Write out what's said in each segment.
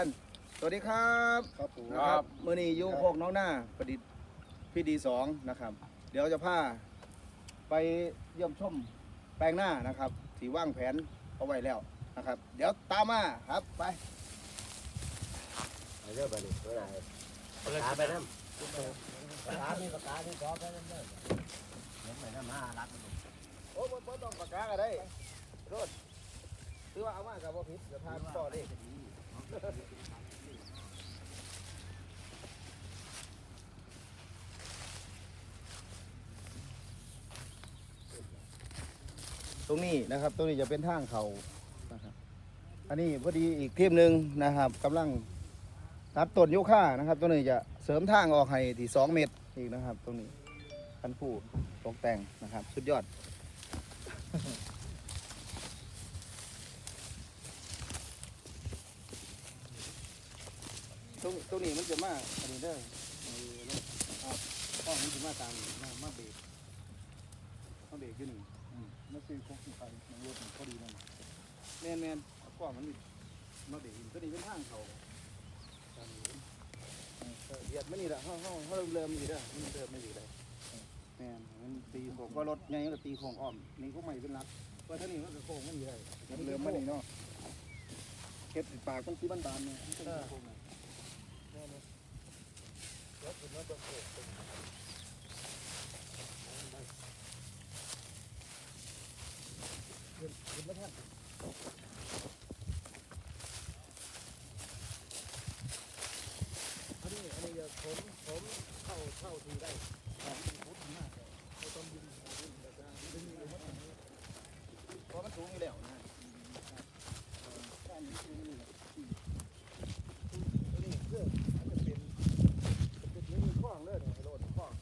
สวัสดีครับครับผมนะครับมือนี้อยู่โคกน้องหน้าประดิษฐ์พี่ดีสองนะครับ เดี๋ยวจะพาไปเยี่ยมชมแปลงหน้านะครับที่ว่างแผนเอาไว้แล้วนะครับ เดี๋ยวตามมาครับไปไปเรื่อยไปเลยเมื่อไหร่ปากกาไปน้ำปากกามีปากกาที่สองไปน้ำเนินเห็นไหมน้ำห้ารักมันโอ้บ่ต้องปากกาก็ได้รถคือว่าเอามากับว่าผิดเดี๋ยวพาต่อเลย ตรงนี้นะครับตรงนี้จะเป็นทางเขานะครับอันนี้พอดีอีกทีมหนึ่งนะครับกำลังตัดต้นยูคานะครับตัวนี้จะเสริมทางออกให้ที่สองเมตรอีกนะครับ ตรงนี้ท่านผู้ตกแต่งนะครับ สุดยอด ตรงตรงนี้มันจะมาอันนี้เด้อไอ้รถครับข้อมันจะมาตามมามาเบรกมาเบรกขึ้นนี่นักซื้อของสินค้าในรถมันก็ดีนั่นแมนแมนเอาข้อมันนี่มาเบรกขึ้นตัวนี้เป็นทางเขาตามนี้เออเหยียดไม่นี่ละเขาเขาเขาเริ่มมีเด้อมันเริ่มไม่ดีเลยแมนมันตีโค้งว่ารถใหญ่ก็ตีโค้งอ้อมนี่ก็ไม่เป็นหลักเพราะท่านี้มันก็โค้งไม่ดีเลยมันเริ่มมานี่เนาะเฮ็ดปากมันสีบานๆเนี่ยมันเป็นโค้งๆน่ะ อันนี้อันนี้จะผมผมเข้าเข้าทีได้ของมันพุทธมากเลยเราต้องดึงดึงแบบนั้นดึงดึงมันอย่างนี้เพราะมันสูงอยู่แล้วนะด้านนี้คือนี่แหละอืมตัวนี้เพื่อให้มันเป็นเป็นจุดนี้ข้องเลยเนี่ยโลดข้อง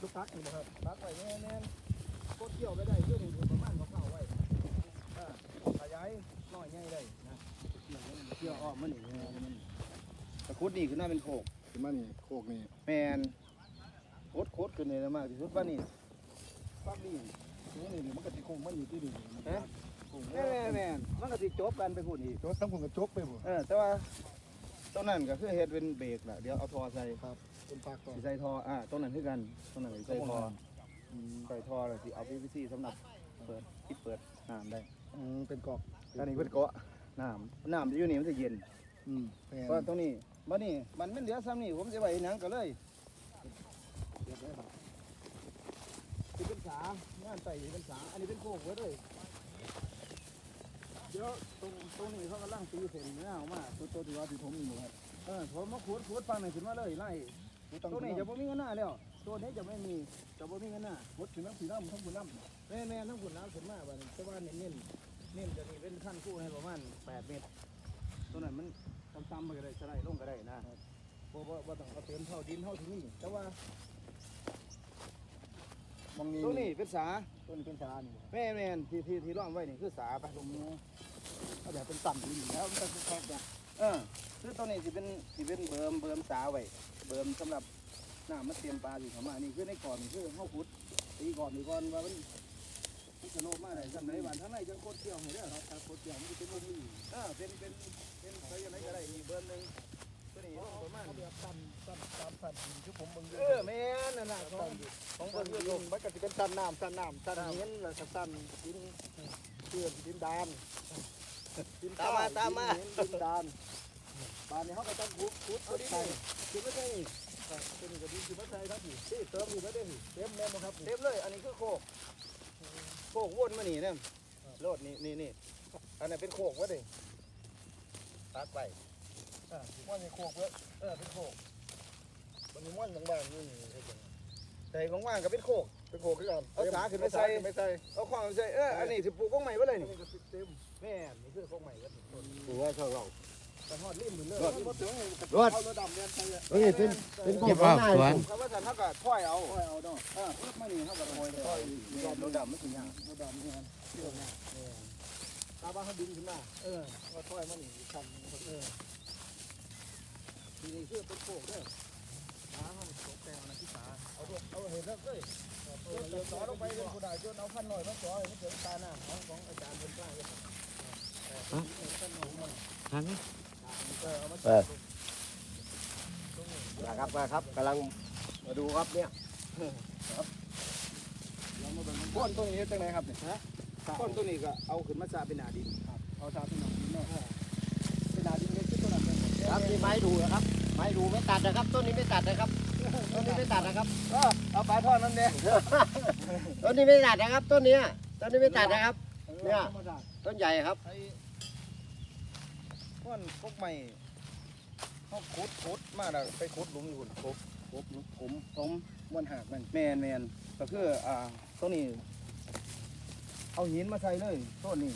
ลู กตักนี่บ่ครับตักไว้แน่แน่ๆโคตรเกี่ยวไปได้เพื่อถึงประมาณเขาเข้าไว้อ่าขยายน้อยใหญ่ได้นะเกี่ยวอ้อมมันนี่มันตะคุดนี่คือหน้าเป็นโขกสิมานี่โคกนี่แมนโคตรโคตรขึ้นเลยนะมากที่สุดว่านี่ฟักนี่นี่นี่มันก็สิโค้งมันอยู่ที่นี่มันะโค้งแม่นแม่นมันก็สิจบกันไปพุ่นอีกรถทั้งผมก็จกไปบ่เออแต่ว่าต้นนั้นก็คือเฮ็ดเป็นเบรกแหละเดี๋ยวเอาทอใส่ครับ เป็นปากก่อนสิใส่ทออ่าต้นนั้นคือกันต้นนั้นก็สิใส่ทออืมใส่ทอแล้วสิเอา PVC สำหรับเปิดปิดเปิดน้ำได้อืมเป็นกอกอันนี้เพิ่นเกาะน้ำน้ำที่อยู่นี่มันจะเย็นอืมแม่นเพราะตรงนี้บัดนี้มันมันเหลือซ้ำนี่ผมสิไว้เฮ็ดหยังก็เลยเรียบร้อยครับสิเป็นสางานไต่สิเป็นสาอันนี้เป็นโคกไว้เลยเดี๋ยวตรงตรงนี้เขากำลังตีเส้นเนื้อออกมาตัวตัวที่ว่าที่ผมนี่บ่ครับเออผมมาขูดขูดฟังหนึ่งขึ้นมาเลยไล่ ตัวตั้งตัวนี้นี้จะบ่มีเงินหน้าแล้วตัวนี้จะไม่มีจะบ่มีเงินหน้าหมดถึงน้ำสีน้ำทั้งบุญน้ำแม่แม่ทั้งขุนน้ำขึ้นมาบัดนี้แต่ว่าเน้นเน้นเน้นจะมีเป็นขั้นคู่ให้ประมาณ8เมตร ตัวนั้นมันต่ำๆไปก็ได้สไลด์ลงก็ได้นะบ่บ่บ่ต้องเอาเต็มเท่าดินเท่าที่นี่แต่ว่าบางนี้ตัวนี้เป็นสาต้นเป็นสานี่บ่แม่แม่นที่ที่ที่ร่องไว้นี่คือสาไปลงเอาแบบเป็นต่ำนี่แล้วมันก็สิแคบจ้ะ เออคือตัวนี้สิเป็นสิเป็นเบิ่มเบิ่มสาไว้เบิ่มสำหรับน้ำมาเตรียมปลาอยู่เข้ามานี่คือในก่อนนี่คือเฮาขุดตีก่อนนี่ก่อนว่ามันมันจะโลมากได้สำไหนบ้านทางไหนจะโคตรเกี่ยวให้เด้อครับถ้าโคตรเกี่ยวมันจะเป็นบ่มีเออเป็นเป็นเป็นไปยังไงก็ได้มีเบิ่มหนึงตัวนี้ประมาณเอาแบบต่ำต่ำต่ำต่ำที่ผมเบิ่งเออแม่นนั่นน่ะของของต้เพิ่นคืองมันก็จะเป็นสันน้ำสันน้ำสันหินแล้วก็สันดินเพื่อนดินดาน ดินใต้ดินหินดินดานบ้านนี้เขาก็ต้องขุดขุดขุดใส่คือไม่ใช่เป็นกระดิ่งคือมาใส่ครับนี่ที่เติมอยู่แล้วเด้อเต็มแน่นครับเต็มเลย อันนี้คือโคกโคกวนมานี่เนี่ยโลดนี่นี่นี่อันนี้นเป็นโคกวะดิตัดไปอ่าม้วนในโคกเว้ยเออเป็นโคกมันมีม้วนบางๆนี่นี่เฮ็ดจังใส่ว่างๆก็เป็นโคกเป็นโคกคือกันเอาขาขึ้นไปใส่ไม่ใส่เอาความใส่เอออันนี้สิปลูกกงใหม่ไว้เลยนี่นี่ก็เต็ม แม่นี่คือกงใหม่ก็กูว่าชอบเราแต่ฮอดริมถึงเลยรถรถถึงเอารถดำเนี่ยใส่เฮ้ยเป็นเป็นของเก็บเอาสวนคำว่าสันเท่ากับถ้อยเอาค่อยเอาเนาะออปึ๊บมานี่เท่ากับโอยเลยค่อยรถดำไมันสิยากรถดำนี่มันเชื่อเนี่ยตาบ้าเขาดึงขึ้นมาเออว่าค่อยมันนี่คันเออทีนี้คือเป็นโคกเด้อขาเขาตกแต่งนะที่ขาเอาเอาเห็นแล้วเอ้ยเออเดี๋ยวต่อลงไปเป็นผู้ใดจนเอาขั้นหน่อยมาต่อให้มันถึงตาหน้าของของอาจารย์เป็นกล้าเลย ทันไหมตเออเอามาเออนะครับมาครับกำลังมาดูครับเนี่ยก้นตัวนี้จังไดครับเนี่ยฮะก้นตัวนี้ก็เอาขึ้นมาซาเป็นหนาดินเอาชาเป็นหนังดินเนาะเป็นหนาดินเล็กที่ตัวนั้นเป็นหมดครับนี่ไม้ดูนะครับ ไม้ดูไม่ตัดนะครับ ต้นนี้ไม่ตัดนะครับต้นนี้ไม่ตัดนะครับเออเอาปลาทอดนั่นเนี่ยต้นนี้ไม่ตัดนะครับ ต้นเนี้ยต้นนี้ไม่ตัดนะครับเนี่ยธรรมดาต้นใหญ่ครับไอ้ ก้อนพวกใหม่เขาขุดขุดมาแล้วไปขุดหลุมอยู่ขุดขุดหลุมผมผมม้วนหักมันแมนแมนก็คืออ่าตัวนี้ เอาหินมาใส่เลยต้นนี้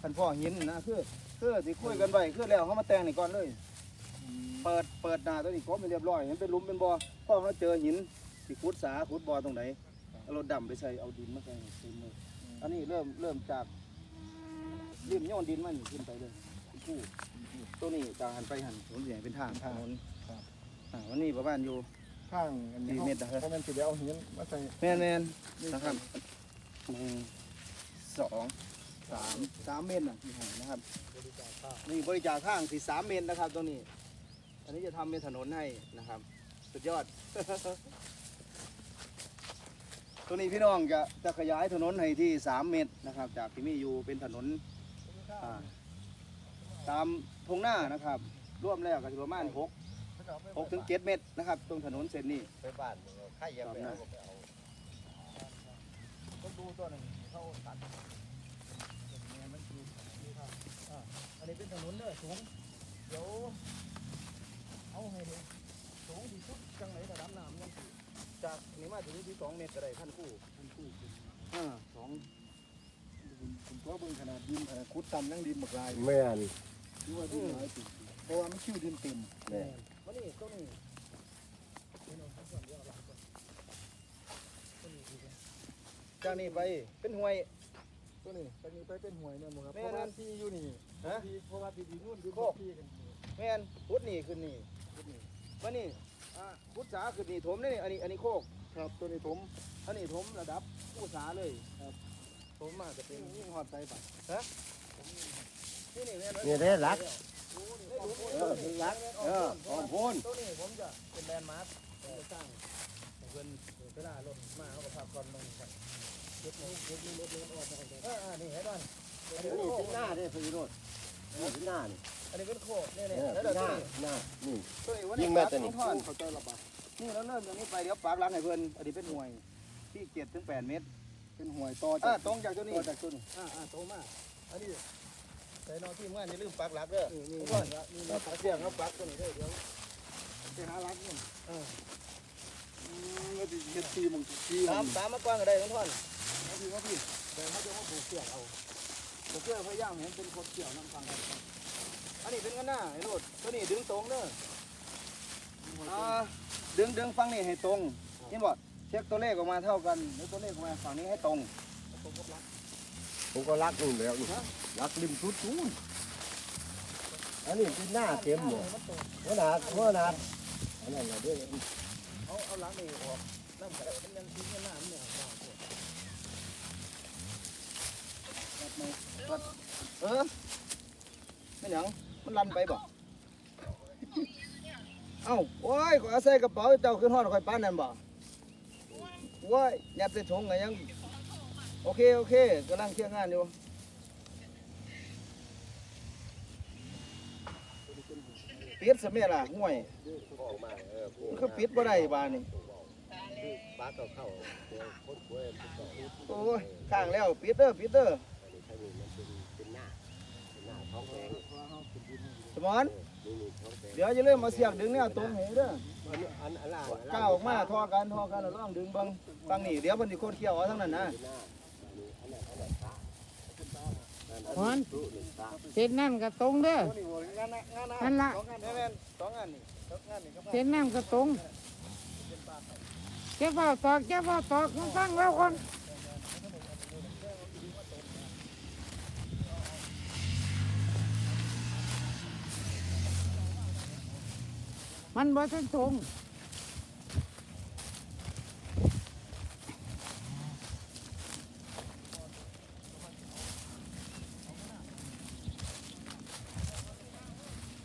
คันพ่อหินนะคือคือสิคุยกันไว้คือแล้วเขามาแต่งนี่ก่อนเลย เปิดเปิดหน้าตัวนี้กบให้เรียบร้อยเห็นเป็นหลุมเป็นบ่อพอเขาเจอหินสิขุดสาขุดบ่อตรงไหนเอารถดำไปใส่เอาดินมาใส่เต็มเลยอันนี้เริ่มเริ่มจากริมโยนดินมันขึ้นไปเลย คู่ตัวนี้จากหันไปหันผมเสียเป็นทางถนนอ่าวันนี้ประมาณอยู่ ข้างอันนี้สี่เมตรนะครับ เพราะมันสิเดี๋ยวเอาหินมาใส่แมนแมนนะครับหนึ่งสองสามสามเมตรนะที่หันนะครับ นี่บริจาคข้างสี่สามเมตรนะครับตรงนี้ อันนี้จะทำเป็นถนนให้นะครับ สุดยอด ตัวนี้พี่น้องจะจะขยายถนนให้ที่สามเมตรนะครับ จากที่มีอยู่เป็นถนนอ่า ตามทงหน้านะครับร่วมแล้วก็สิประมาณหกหกถึงเจ็ดเมตรนะครับ ตรงถนนเส้นนี้ไปบ้านใครยังไปเอาต้องดูตัวหนึ่งเข้าตัดอันนี้เป็นถนนเด้อสูงเดี๋ยวเอาให้ดูสูงที่สุดจังไหนระดับน้ำยังสิจากนี้มาถึงที่สองเมตรก็ได้ขั้นคู่มันคู่ขึ้นอ่าสองผมก็เบิ่งขนาดดินขนาดคุดต่ำยังดินบักลายแม่น หรือว่าดินหลายติดเพราะว่ามันคิ้วดินเต็มแม่นวันนี้ต้นนี้เป็นเอาสักส่วนเดียวเอาหลังก่อนต้นนี้คือจากนี้ไปเป็นห้วยต้นนี้ตอนนี้ไปเป็นหวยเนี่ยหมดครับแม่เพราะนั่ว่านที่อยู่นี่ฮะที่เพราะว่าที่ดีนู่นอยู่โคกที่กันนี่แม่นพุดนี่ขึ้นนี่พุดนี่มานี่อ่าพุดสาขึ้นนี่ถมนี่อันนี้อันนี้โคกครับตัวนี้ผมอันนี้ถมระดับผู้สาเลยครับถมมากจะเป็นยิ่งหอดใจไปนี่นี่แม่ นนี่ได้รักเออรักเออขอนโพนตัวนี้ผมจะเป็นแลนด์มาร์คจะสร้างเพิ่นเวลารถมาเขาก็พักก่อนมันก่อนเก็บลูกเก็บลูกรถรถออกมาก่อนเอออ่นี่เห็นป่ะอันนี้นี่โคถึงหน้าได้พี่โรดนี่ถึงหน้านี่อันนี้เป็นโคกนี่ยเนี่อแล้วเดี๋ยวงหน้าหน้านี่ยินี้งแม่ตัวนี้ท่อนเขาใจระบาดนี่เราเริ่มจากนี้ไปเดี๋ยวปักหลังให้เพิ่อนอันนี้เป็นห่วยที่เจ็ดถึงแปดเมตร เป็นห่วยต่อจากตรงจากตัวนี้ต่อจากตัวนี้อ่าอ่าตรงมากอันนี้ ใส่นอนที่เมื่อนี่ลืมปักหลักเด้อนี่นี่ทุกคนนี่ปักเสียงแล้วปักตัวนี้เด้อเดี๋ยวไปหารักนี่เอออืมก็ดีเฮ็ดทีมึงทีตามมึงตามมากว้างก็ได้ทุกท่อนเอาพี่ว่าพี่เดี๋ยวเขาจะมาปลูกเสียงเอาปลูกเสียงพยายามเห็นเป็นคนเกี่ยวน้ำฟังกันอันนี้เป็นกันหน้าไอ้โรดตัวนี้ดึงตรงเด้ออ่าดึงดึงฟังนี่ให้ตรงเห็นบ่เช็คตัวเลขออกมาเท่ากันแล้วตัวเลขออกมาฝั่งนี้ให้ตรงผมก็รักนู่นแล้วนี่ รักริมทุดทูนอันนี้ถึงหน้าเต็มหมดขนาดขนาดอันนั้นก็เด้อเอาเอาหลังนี่ออกน้ำกระไดมันยังทิ้งหน้ามันเนี่ยว่งรวัดไหมวัดเออไม่หยังมันลันไปบ่เอ้าโอ้ยขอเอาใส่กระเป๋าเจ้าขึ้นห้องคอยป้านนั่นบ่โอ้ยยัดใส่ถุงก็ยังโอเคโอเคกำลังเคลียร์งานอยู่ ปิดสมัยล่ะห่วยออกมาเออมันคือปิดบ่ได้บานนี่ปลาต่อเข้าตัวโคตรป่วยต่อโอ้ยข้างแล้วปิดเด้อปิดเด้ออันนี้ถ้ามีมันเป็นเป็นหน้าเป็นหน้าท้องแดงสมอนนี่นี่ท้องแดงเดี๋ยวอย่าลืมมาเสียบดึงเนี่ยตรงให้เด้ออันนี้อันอันล่างก้าวออกมาทอกันทอกันแล้วลองดึงเบิ่งฟังนี่เดี๋ยวมันสิโคตรเขี้ยวเอาทั้งนั้นนะ ฮอนเส้นน้ำก็ตรงเด้อ นั่นละสองงานแม่นๆสองงานนี่สองงานนี่ครับเส้นน้ำก็ตรงเจ้าพ่อตอกเจ้าพ่อตอกมึงฟังแล้วคนมันบ่ทันตรง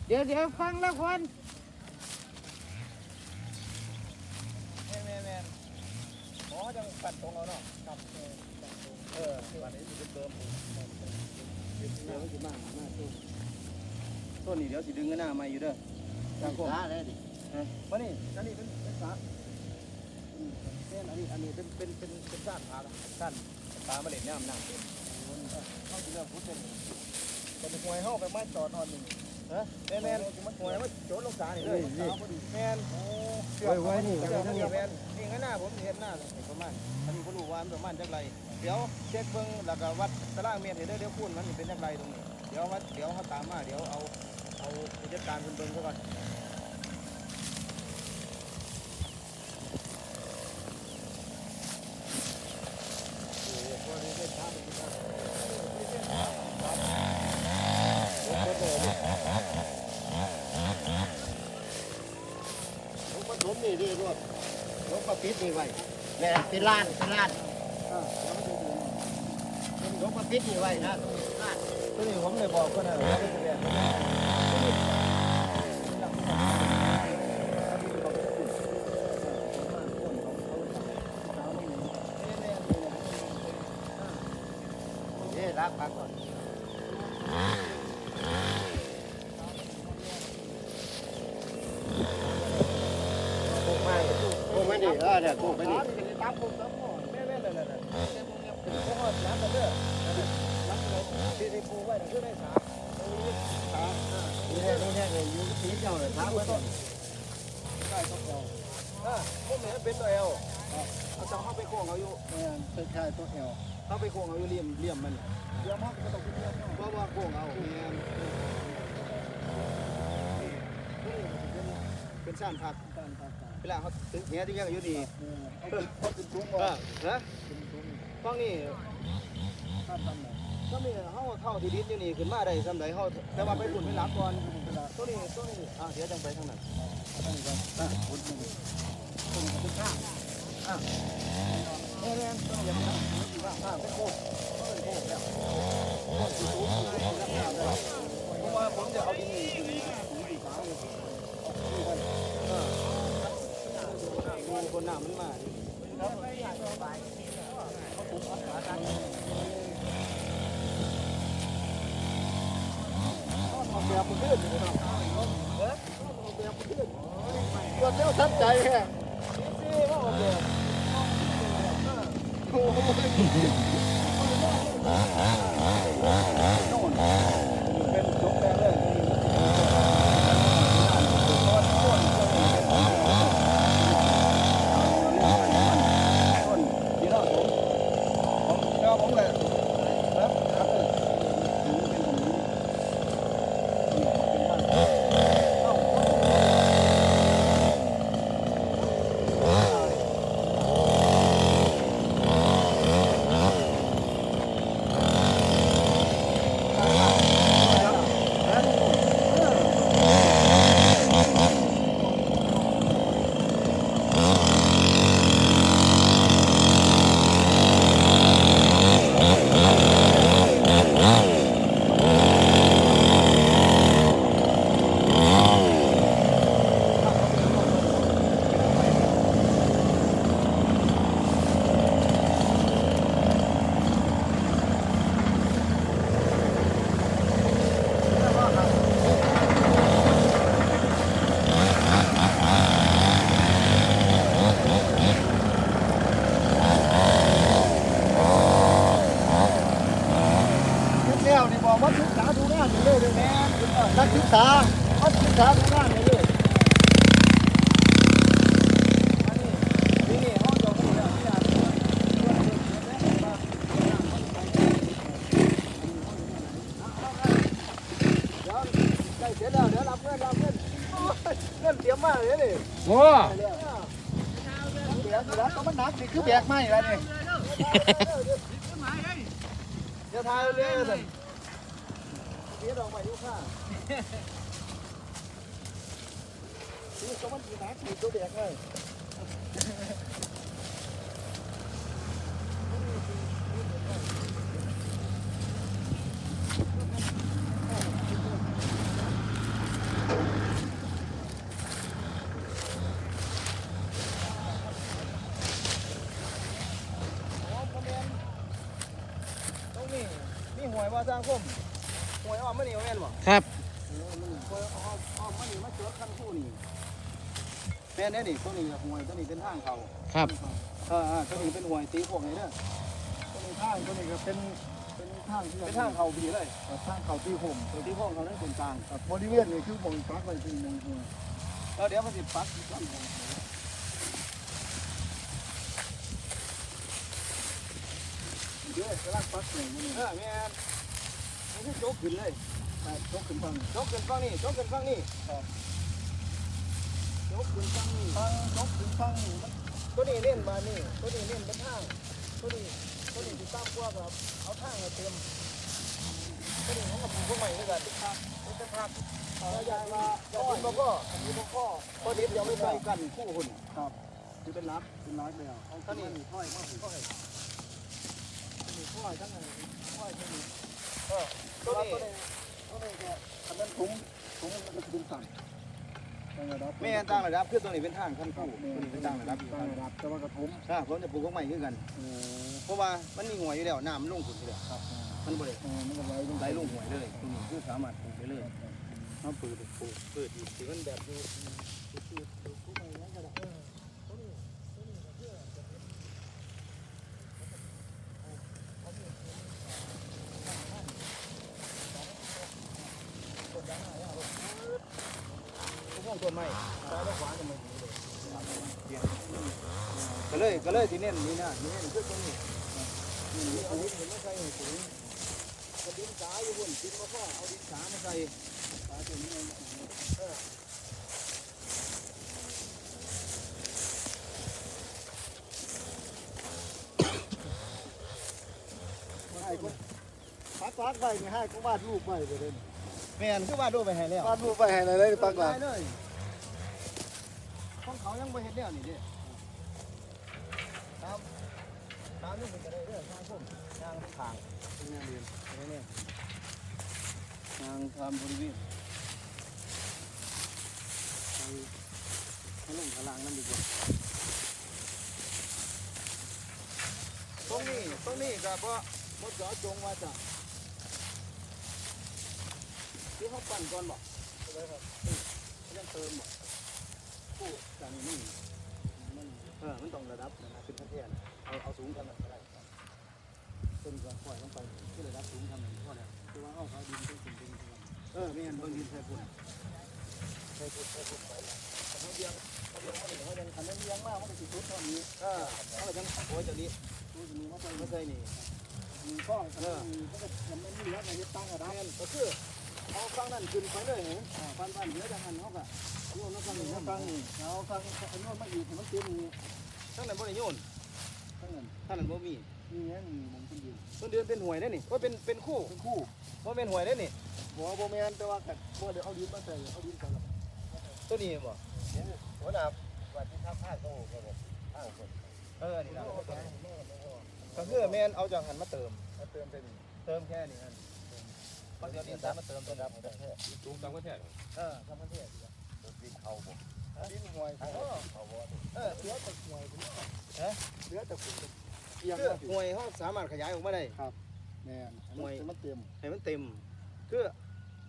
เดี๋ยวเดี๋ยวฟังละคนแม่แม่แม่หมอจังปัดตรงเอาเนาะครับเออปัดนี้สิเติมเดี๋ยวมันสิมามาสู้ต้นนี้เดี๋ยวสิดึงกันหน้าใหม่อยู่เด้อทางโค้งสาเลยดิมานี่อันนี้เป็นเป็นสาอืมแม่นอันนี้อันนี้เป็นเป็นเป็นเป็นซ่านผาละซ่านปลามาเล่นน้ำน้ำเต็มเข้าสิเริ่มพุทธเป็นก็ไปหวยเข้าไปไม้จอดนอนหนึ่งฮะ แม่นแม่นหวยมาโจดลงสานี่เลยแม่นไว้ไว้นี่เดี๋ยวนี่แม่นนี่งั้นหน้าผมเห็นหน้าเลยประมาณอันนี้ผมรู้ว่ามันประมาณจักไรเดี๋ยวเช็คเบิ่งแล้วก็วัดตารางเมตรเห็นเด้อเดี๋ยวคูณมันเป็นจักไรตรงนี้เดี๋ยววัดเดี๋ยวเขาตามมาเดี๋ยวเอาเอาผู้จัดการเพิ่นเบิ่งซะก่อน ลูกผสมนี่ดิรวดลูกมาปิดนี่ ไว้แม่เป็นล้านเป็นล้านอ่าแล้วมันจะอยู่นี่ลูกมาปิดนี่ไว้นะล้านตัวนี้ผมเลยบอกคนนะว่าเป็นแบบรักมากก่อนโค้งมาโค้งมาดิเออเนี่ยโค้งไปดิ ตามผมตามหมอ แม่แม่นั่นน่ะเป็นพวกร้านกันเด้อร้านเลยที่ที่ปูไว้น่ะคือได้สามสาม นี่แน่นี่แน่เลยอยู่สี เจ้าเลยถามว่าต้นได้ต้องเอาอ่าพวกนี้เป็นตัวเอลเอาจังเข้าไปโค้งเอาอยู่แม่นเป็นชายตัวแอลเข้าไปโค้งเอาอยู่เลี่ยมเลี่ยมมันเดี๋ยวมันก็ต้องเป็นเรื่องเนาะว่าว่าโค้งเอาเป็นสั้นผักเวลาเขาถึงเนี้ยที่ยังอยู่ดีเขาเป็นถุงบ่เออฮะนถุงฟังนี่ถ้าทำไหน ก็มีเฮาเท่าที่ดินอยู่นี่ขึ้นมาได้สำไรเฮาแต่ว่าไปปุ่นไปหลักก่อนตัวนี้ตัวนี้อะเดี๋ยวจังไปทางนั้นอันนี้ก็อะถุงหนึ่งถุงเป็นข้างแม่แม่ต้องอย่างนั้นว่าอ่าไปโค้งเป็นโค้งแล้วเพราะว่าผมจะเอาดินนี่ดินนี่ดินฟ้าเลยเออมีคนหน้ามันมาดิเอ แบบมันขึ้นอยู่นาะเออเอาแบบมันขึ้นรวดเร็วทันใจแฮะนี่ว่าเอาแบบโอ้โห เป็นจบแล้วเลยต้นที่เราผมผมก็ผมเลยครับครับถึงเป็นผมนี้เป็นบ้านเอ้า แก้วนี่บอกว่าศึกษาดูงานอยู่เลยเลยแม่นักศึกษาเขาศึกษาดูงานอยู่เลย นี่นี่ห้องจอดนี่แล้วที่อาจ เดี๋ยวใกล้เสร็จแล้วเดี๋ยวรับเงินรับเงินโอ้ยเงินเตรียมมาเลยนี่ โอ้ เดี๋ยวเดี๋ยวเดี๋ยวต้อง มันหนักนี่คือแบกไม้แล้วนี่เดี๋ยวทายเรื่อยๆเลยเดี๋ยวดอกไม้ยุค่านี่ก็มันสีหนักนี่ตัวแบกเลย สร้างคมหวยอ้อมมานี่แม่นบ่ครับหวยอ้อมอ้อมมานี่มาจอดคันคู่นี่แม่นแน่นี่ตัวนี้หวยตัวนี้เป็นทางเขาครับเออๆตัวนี้เป็นหวยตีพวกนี้เด้อตัวนี้ข้างตัวนี้ก็เป็นเป็นทางที่เป็นทางเขาดีเลยทางเขาที่ห่มตัวที่พวกเขานั้นเป็นกลางบริเวณนี้คือบ่งปักไว้ที่มงคลแล้วเดี๋ยวมันสิปักอีกต้นหนึ่งเดี๋ยวกำลังปักอยู่นี่เออแม่ นมันคือโจกขึ้นเลยยกขึ้นฟังโจกขึ้นฝั่งนี้โจกขึ้นฝั่งนี้โจกขึ้นฝั่งนี้ฟังยกขึ้นฟังนี่ตัวนี้เล่นมานี่ตัวนี้เล่นเป็นทางตัวนี้ตัวนี้ติดตามพวกครับเอาทางมาเต็มตัวนี้ของกับผู้ใหม่ด้วยกันครับเป็นภาพเอายายว่าอย่าทิ้งบ่ก็อันนี้บ่ก็พอดีเดี๋ยวไม่ใส่กันคู่หุ่นครับคือเป็นรักเป็นรักแล้วเอาเท่านี้ค่อยมาค่อยนี่ค่อยทั้งนั้นค่อยทั้งนี้ ตัวนี้ตัวนี้ตัวนี้ก็อันนั้นถุงถุงมันก็จะเป็นสั่นตั้งระดับแม่ตั้งระดับคือตัวนี้เป็นทางขั้นคู่ตัวนี้เป็นตั้งระดับตั้งระดับแต่ว่ากระถุงถ้าผมจะปลูกของใหม่คือกันเออเพราะว่ามันมีหัวอยู่แล้วน้ำมันลงขุนอยู่แล้วครับมันบ่ได้เออมันก็ไหลลงไหลลงหัวเลยตรงนี้คือสามารถปลูกได้เลยเอาปลูกปลูกเปิดอีกสิมันแบบอยู่พวกต้นไม้ซ้ายและขวาจะไม่ดีเลยก็ เลยก็เลยที่เน้นนี่นะที่เน้นคือตรงนี้นี่เอาดินเห็นไหมใส่ให้สูงเอาดินสาอยู่บนดินมาพ่อเอาดินสามาใส่สาตัวนี้เออให้ก็ปักรักไปนี่ให้ก็วาดรูปไปเลยแม่นคือวาดรูปไปให้แล้ววาดรูปไปให้เลยปักรักได้เลยของเขายังไม่เห็นแล้วนี่เด้ตามตามนี่มัน ก็ได้เด้อทางทางทางนี่เรียนนี่นี่ทางทำบริเวณทางทางลงทางล่างนั่นดีกว่าตรงนี้ตรงนี้ก็เพราะมดจาะจงว่าจะที่เขาปั่นก่อนบอกเลยครับยังเติมบอกผู้จากนี้มันเออมันต้องระดับนะขึ้นแท่นเอาเอาสูงทำแบบไร ต้นก็ปล่อยลงไปที่ระดับสูงทำแบบพอแล้วคือว่าเอาเขาดินต้นดินเออไม่งั้นเบางดินใส่ฝุ่นใส่ฝุ่นใส่ฝุ่นไปเขาเลี้ยงเขาเลี้ยงเขาเลี้ยงเขาเลี้ยงคันนั้เลี้ยงมากมันจะติดทุกตอนนี้เออเขาจะโอ้ยเจะนี้รูปนี้มาใส่ไม่ใช่นี่มีก้องเออมันก็มันไม่มีแล้วไงตั้งกระดับแม่นก็คือเอาฟังนั่นขึ้นไปเลยเหรอฟันฟันเดี๋ยวจะหันเขาก็โยนน้ำฟังตั้งนี่นี่น้ำฟังนี่เอาตั้งอันนู้นมาอีกมันเต็มนี่ทั้งนั้นบ่ได้โยนตั้งนั้นทั้งนั้นบ่มี นี่ไงนี่มองคนยืนต้นเดือนเป็นหวยได้นี่ว่าเป็นเป็นคู่เป็นคู่ว่าเป็นหวยได้นี่หัวโบแมนแต่ว่ากัดบ่เดี๋ยวเอาดินมาใส่เอาดินใส่ตัวนี้บ่หัวหน้าวัดที่ทับผ้าโตก็บอกข้างคนเออนี่นะก็คือแม่นเอาจากหันมาเติมมาเติมใส่นี่เติมแค่นี้นั่นเพราะเดี๋ยวดินตามมาเติมตัวดับสูงจังประเทศเออทำประเทศดินเขาบอกดินห่วยเออเขาบอกเออเหลือแต่ห่วยผมเหลือแต่ฝุ่นเอี ยงคือมาสิหวยเขาสามารถขยายออกมาได้ แม่นมันเต็มให้มันเต็ม คือ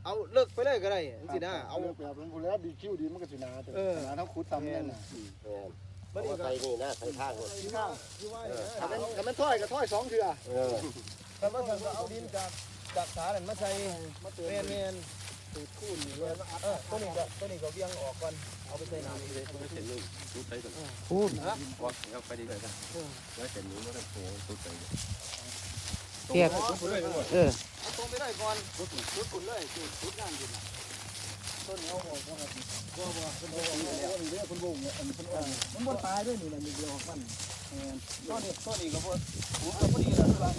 เอาเลิกไปเลยก็ได้จังซี่นะเอาเอาแบบมันพูแล้วดีคิวดีมันก็สินาแต่นาเท่าขุดตำนั่นน่ะบัดนี้ก็ใส่นี่นะใส่ข้างคนที่ว่าที่ว่านี่ถ้านะมันถ้ามันถ้อยก็ถ้อยสองเทื่อเออ แต่ว่าฉันก็เอาดินจากจากสานั่นมาใส่มาเติม แม่นแม่น ตูดคูนนี่เออเออตัวนี้ก็ตัวนี้ก็เบี้ยงออกก่อนเอาไปใส่น้ำนี่เลยไม่เห็นเลยตู้ใส่ตัวพูดฮะวัดเอาไปดีเลยกันแล้วเห็นนี้มันก็โผล่ตู้ใส่เทียบตู้เลยทั้งหมดเออเอาตรงไปได้ก่อนชุดชุดคุณเลยชุดชุดงานดินต้นนี้เอาออกว่าบ่บ่เป็นโอ้บ่โหมีแล้วนี่เด้อคนวงเนี่ยอันบ่นมันบ่ตายด้วยนี่น่ะมีเดียวของมันต้นนี้ต้นนี้ก็บ่สูงก็พอดีแล้วกลาง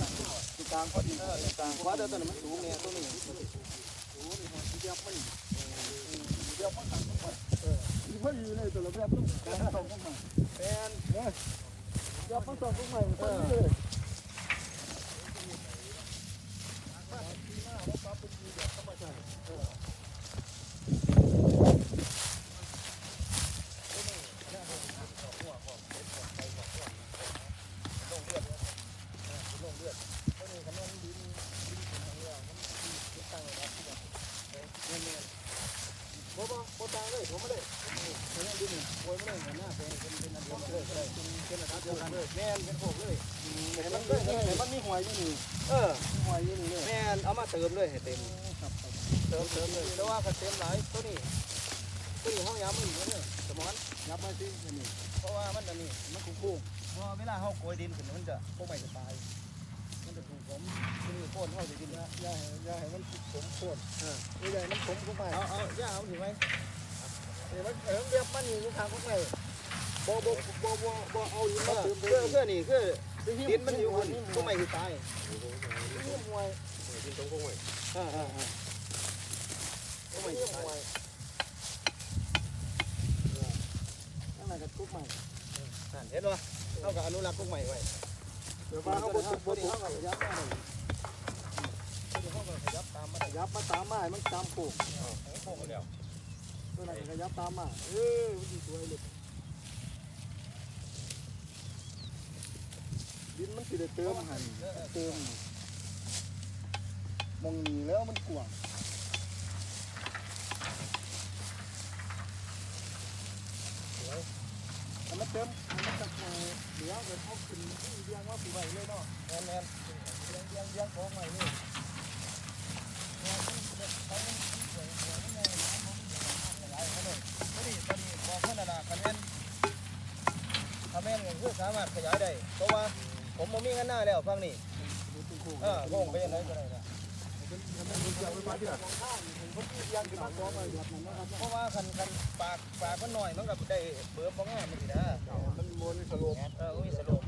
กลางพอดีเออกลางเพราเดี๋ยวต้นมันสูงเนี่ยต้นนี้ เดียวมันเดียวมันตั้งมันเออมีพอดีเลยตัวละแบบต้องการส่งเข้ามาแม่เดี๋ยวมันส่งมาพอดีเลย ม บ่บ่บ่ตายเลยผมไม่ได้ผมไม่ได้ดินโวยไม่ได้หัวหน้าเป็นเป็นเป็นอันเดียวกันเลยก็ได้เป็นเป็นอันเดียวกัน เลยแม่นเป็นพวกเลยเห็นมันเลยเห็นมันมีหวยอยู่นี่เออมีหวยอยู่นี่เลยแม่นเอามาเติมเลยให้เต็มครับครับเติมเติมเลยแต่ว่าก็เต็มหลายตัวนี้ตัวนี้เฮาย้ำมันอยู่เนี่ยสมอนยับมาสิอันนี้เพราะว่ามันอันนี้มันคุ้งๆเพราะเวลาเฮาโกยดินขึ้นมันจะพวกใหม่จะตายมันจะถูกผมที่นี่โค่นเฮาจะกินนะอย่าให้อย่าให้มันสมโคตรเอออย่าให้มันสมเข้าไปเอาเอาย่าเอาถือไหมเดี๋ยวมันเออเรียบมันนี่ลูกค้าเข้าไป บ่บ่บ่บ่บ่เอาอยู่มาเพื่อเพื่อนี่คือดินมันอยู่บนนี่พวกใหม่ที่ตายนี่หวยอ่าอ่าอ่าพวกใหม่นี่ที่หตายวยข้างในกับทุกใหม่เห็นป่ะเท่ากับอนุรักษ์พวกใหม่ไว้เดี๋ยวว่าเขาบ่บ่บ่เขายับมาเลยเขาก็ขยับตามมายับมาตามมาให้มันตามปลูกโค้งแล้วตัวนั้นก็ยับตามมาเออมันสวยเลย ดินมันสิได้เติมให้เติมมองนี่แล้วมันกว้างอันมันเติมอันมันจะเดี๋ยวเดี๋ยวเอาขึ้นที่เรียงว่าปีใบเลยเนาะแมนแมนเรียงเรียงเรียงของใหม่นี่ตัวนี้ตัวนี้บอกเพื่นน่ะนะคันแม่นคันแม่นก็คือสามารถขยายได้เพราะว่า ผมบ่มีเงินหน้าแล้วฟังนี่เออโค้งไปยังไงก็ได้นะยังขึ้นมาขอใหม่แบบนั้นนะครับเพราะว่าคันคันปากปากมันหน่อยมันก็ได้เบิร์บ่ง่ายมันสินะมันมนสโลปเออมีสโลป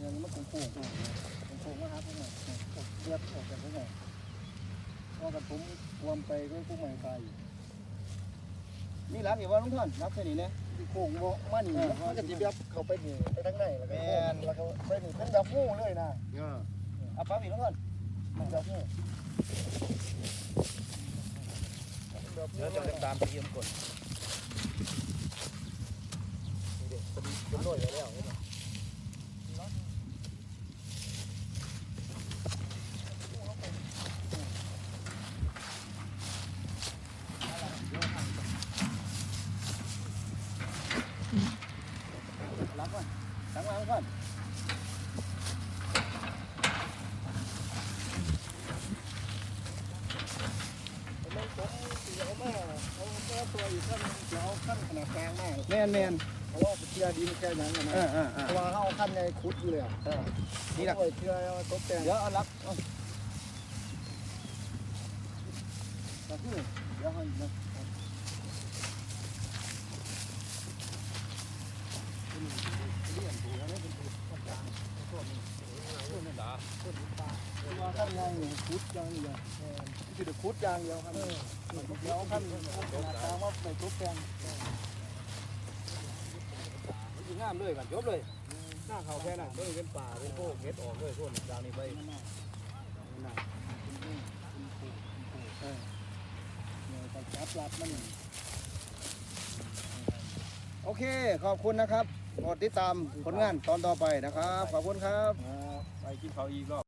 อย่างนี้มันโค้งโค้งโค้งโค้งมาหาพวกใหม่เรียบออกจากพวกใหม่พอกับผมรวมไปเรื่องพวกใหม่ตาย นี่รัก อยู่ว่าลุงท่านรับแค่นี้นะโค้งบ่มานี่มันก็สิแบบเข้าไปหนีไปทางไหนแล้วก็โค้งแล้วก็ไปหนี่เป็นแบบงูเลยนะเอาปลาบีกลุงท่านแบบงูเดี๋ยวจะตามไปเยี่ยมก่อนเด็กเป็นเป็นร้อยแล้วเห็นไหม หลังก่อนหลังหลังก่อนมันผมสิเอามาเอามาตัวอีกขั้นจะเอาขั้นขนาดกลางมาก แม่นแม่นเพราะว่าเชื่อดินแค่นั้นนะเออเออเอเพอราะว่าเขาเอาขั้นในคุดอยู่เลยอะนี่ล่ะเอาไว้เชื่อเอาตกแต่งเดี๋ยวเอารักเอาก็คือเดี๋ยวให้นะว่าขั้นยางนี่คุดยางเดียวคือเดี๋ยวคุดยางเดียวครับเดี๋ยวขั้นขนาดกลางว่าไปตกแต่งมัน สิงามเลยกันจบเลย หน้าเขาแค่นั้นเลยเป็นป่าเป็นโพกเม็ดออกเลยส่วนดาวนี้ไปไปจับหลับมันโอเค ขอบคุณนะครับกดติดตามผลงานตอนต่อไปนะครับ ขอบคุณครับอ่าไปกินเขาอีกรอบ